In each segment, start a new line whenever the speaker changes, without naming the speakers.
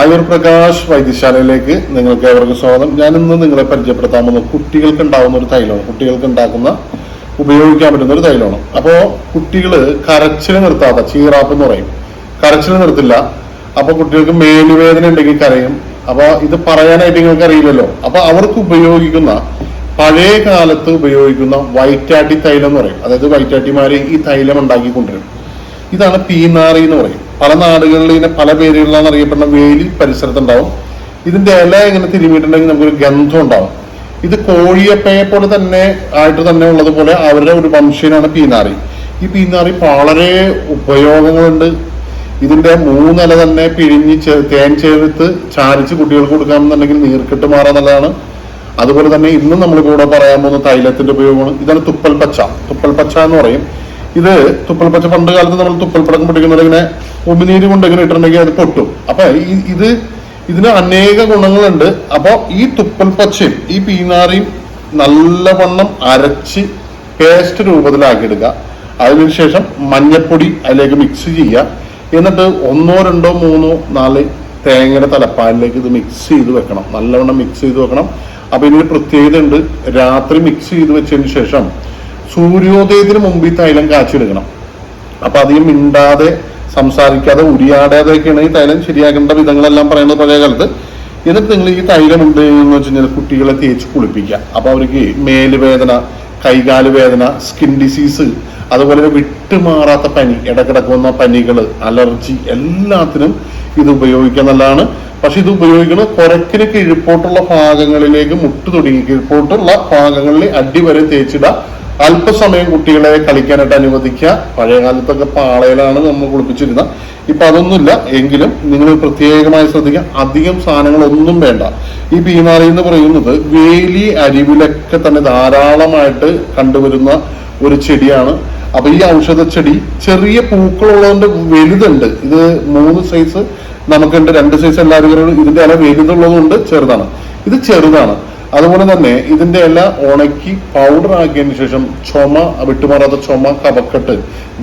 ആയുർ പ്രകാശ് വൈദ്യശാലയിലേക്ക് നിങ്ങൾക്ക് ഏവർക്കും സ്വാഗതം. ഞാൻ ഇന്ന് നിങ്ങളെ പരിചയപ്പെടുത്താൻ പോകുന്നത് കുട്ടികൾക്ക് ഉണ്ടാകുന്ന ഒരു തൈലമാണ്. കുട്ടികൾക്ക് ഉണ്ടാക്കുന്ന ഉപയോഗിക്കാൻ പറ്റുന്ന ഒരു തൈലമാണ്. അപ്പോൾ കുട്ടികൾ കരച്ചിൽ നിർത്താത്ത ചീറാപ്പ് എന്ന് പറയും. കരച്ചിൽ നിർത്തില്ല. അപ്പോൾ കുട്ടികൾക്ക് മേലുവേദന ഉണ്ടെങ്കിൽ കരയും. അപ്പോൾ ഇത് പറയാനായിട്ട് നിങ്ങൾക്ക് അറിയില്ലല്ലോ. അപ്പോൾ അവർക്ക് ഉപയോഗിക്കുന്ന പഴയ കാലത്ത് ഉപയോഗിക്കുന്ന വൈറ്റാട്ടി തൈലം എന്ന് പറയും. അതായത് വൈറ്റാട്ടിമാരെ ഈ തൈലം ഉണ്ടാക്കി കൊണ്ടുവരും ഇതാണ് പീനാറി എന്ന് പറയും. പല നാടുകളിൽ ഇതിനെ പല പേരുകളിലാണ് അറിയപ്പെടുന്ന വേലി പരിസരത്തുണ്ടാവും. ഇതിന്റെ ഇല ഇങ്ങനെ തിരുമിയിട്ടുണ്ടെങ്കിൽ നമുക്കൊരു ഗന്ധം ഉണ്ടാവും. ഇത് കോഴിയപ്പയെ പോലെ തന്നെ ആയിട്ട് തന്നെ ഉള്ളതുപോലെ അവരുടെ ഒരു വംശീനാണ് പീനാറി. ഈ പീനാറി വളരെ ഉപയോഗങ്ങളുണ്ട്. ഇതിന്റെ മൂന്നില തന്നെ പിഴിഞ്ഞ് തേൻ ചേർത്ത് ചാരിച്ച് കുട്ടികൾക്ക് കൊടുക്കാമെന്നുണ്ടെങ്കിൽ നീർക്കെട്ട് മാറാൻ നല്ലതാണ്. അതുപോലെ തന്നെ ഇന്നും നമ്മൾ കൂടെ പറയാൻ പോകുന്ന തൈലത്തിന്റെ ഉപയോഗമാണ്. ഇതാണ് തുപ്പൽ പച്ച. തുപ്പൽ പച്ച എന്ന് പറയും. ഇത് തുപ്പൽ പച്ച പണ്ട് കാലത്ത് നമ്മൾ തുപ്പൽ പടക്കം പൊട്ടിക്കുന്നത് ഇങ്ങനെ ഉമിനീര് കൊണ്ട് ഇങ്ങനെ ഇട്ടിട്ടുണ്ടെങ്കിൽ അത് പൊട്ടും. അപ്പൊ ഇത് ഇതിന് അനേക ഗുണങ്ങളുണ്ട്. അപ്പൊ ഈ തുപ്പൽ പച്ചയും ഈ പീനാറിയും നല്ലവണ്ണം അരച്ച് പേസ്റ്റ് രൂപത്തിലാക്കിയെടുക്കുക. അതിനുശേഷം മഞ്ഞപ്പൊടി അതിലേക്ക് മിക്സ് ചെയ്യുക. എന്നിട്ട് ഒന്നോ രണ്ടോ മൂന്നോ നാല് തേങ്ങയുടെ തലപ്പാലിലേക്ക് ഇത് മിക്സ് ചെയ്ത് വെക്കണം. നല്ലവണ്ണം മിക്സ് ചെയ്ത് വെക്കണം. അപ്പൊ ഇതിന് പ്രത്യേകത ഉണ്ട് രാത്രി മിക്സ് ചെയ്ത് വെച്ചതിന് ശേഷം സൂര്യോദയത്തിന് മുമ്പ് ഈ തൈലം കാച്ചിയെടുക്കണം. അപ്പൊ അധികം മിണ്ടാതെ സംസാരിക്കാതെ ഉരിയാടാതെയൊക്കെയാണ് ഈ തൈലം ശരിയാക്കേണ്ട വിധങ്ങളെല്ലാം പറയുന്നത് പഴയ കാലത്ത്. എന്നിട്ട് നിങ്ങൾ ഈ തൈലം ഉണ്ട് എന്ന് വെച്ച് കഴിഞ്ഞാൽ കുട്ടികളെ തേച്ച് കുളിപ്പിക്കുക. അപ്പൊ അവർക്ക് മേലുവേദന കൈകാൽ വേദന സ്കിൻ ഡിസീസ് അതുപോലെ വിട്ടുമാറാത്ത പനി ഇടക്കിടക്ക് വന്ന പനികൾ അലർജി എല്ലാത്തിനും ഇത് ഉപയോഗിക്കാൻ നല്ലതാണ് പക്ഷെ ഇത് ഉപയോഗിക്കുന്നത് കുരക്കിന് കിഴിപ്പോട്ടുള്ള ഭാഗങ്ങളിലേക്ക് മുട്ട് തുടങ്ങി കിഴിപ്പോട്ടുള്ള ഭാഗങ്ങളിൽ അടിവരെ തേച്ചിടുക. അല്പസമയം കുട്ടികളെ കളിക്കാനായിട്ട് അനുവദിക്കുക. പഴയ കാലത്തൊക്കെ പാളയിലാണ് നമ്മൾ കുളിപ്പിച്ചിരുന്നത്. ഇപ്പൊ അതൊന്നുമില്ല. എങ്കിലും നിങ്ങൾ പ്രത്യേകമായി ശ്രദ്ധിക്കുക. അധികം സാധനങ്ങളൊന്നും വേണ്ട. ഈ പീനാറി എന്ന് പറയുന്നത് വേലി അരിവിലൊക്കെ തന്നെ ധാരാളമായിട്ട് കണ്ടുവരുന്ന ഒരു ചെടിയാണ്. അപ്പൊ ഈ ഔഷധ ചെടി ചെറിയ പൂക്കളുള്ളതുകൊണ്ട് വലുതുണ്ട്. ഇത് മൂന്ന് സൈസ് നമുക്കുണ്ട് രണ്ട് സൈസ് എല്ലാവരും ഇതിന്റെ ഇല വലുതുള്ളതുകൊണ്ട് ചെറുതാണ്. ഇത് ചെറുതാണ്. അതുപോലെ തന്നെ ഇതിന്റെ ഇല ഉണക്കി പൗഡർ ആക്കിയതിന് ശേഷം ചുമ വിട്ടുമാറാത്ത ചുമ കപക്കെട്ട്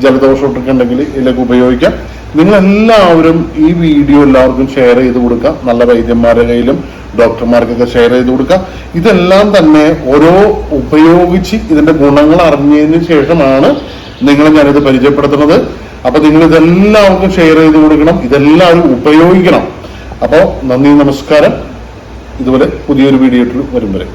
ജലദോഷം ഇട്ടിട്ടുണ്ടെങ്കിൽ ഇതിലേക്ക് ഉപയോഗിക്കാം. നിങ്ങൾ എല്ലാവരും ഈ വീഡിയോ എല്ലാവർക്കും ഷെയർ ചെയ്ത് കൊടുക്കുക. നല്ല വൈദ്യന്മാരുടെ കയ്യിലും ഡോക്ടർമാർക്കൊക്കെ ഷെയർ ചെയ്ത് കൊടുക്കുക. ഇതെല്ലാം തന്നെ ഓരോ ഉപയോഗിച്ച് ഇതിന്റെ ഗുണങ്ങൾ അറിഞ്ഞതിന് ശേഷമാണ് നിങ്ങൾ ഞാനിത് പരിചയപ്പെടുത്തുന്നത്. അപ്പൊ നിങ്ങൾ ഇതെല്ലാവർക്കും ഷെയർ ചെയ്ത് കൊടുക്കണം. ഇതെല്ലാവരും ഉപയോഗിക്കണം. അപ്പോൾ നന്ദി നമസ്കാരം. ഇതുപോലെ പുതിയൊരു വീഡിയോ വരും വരെ.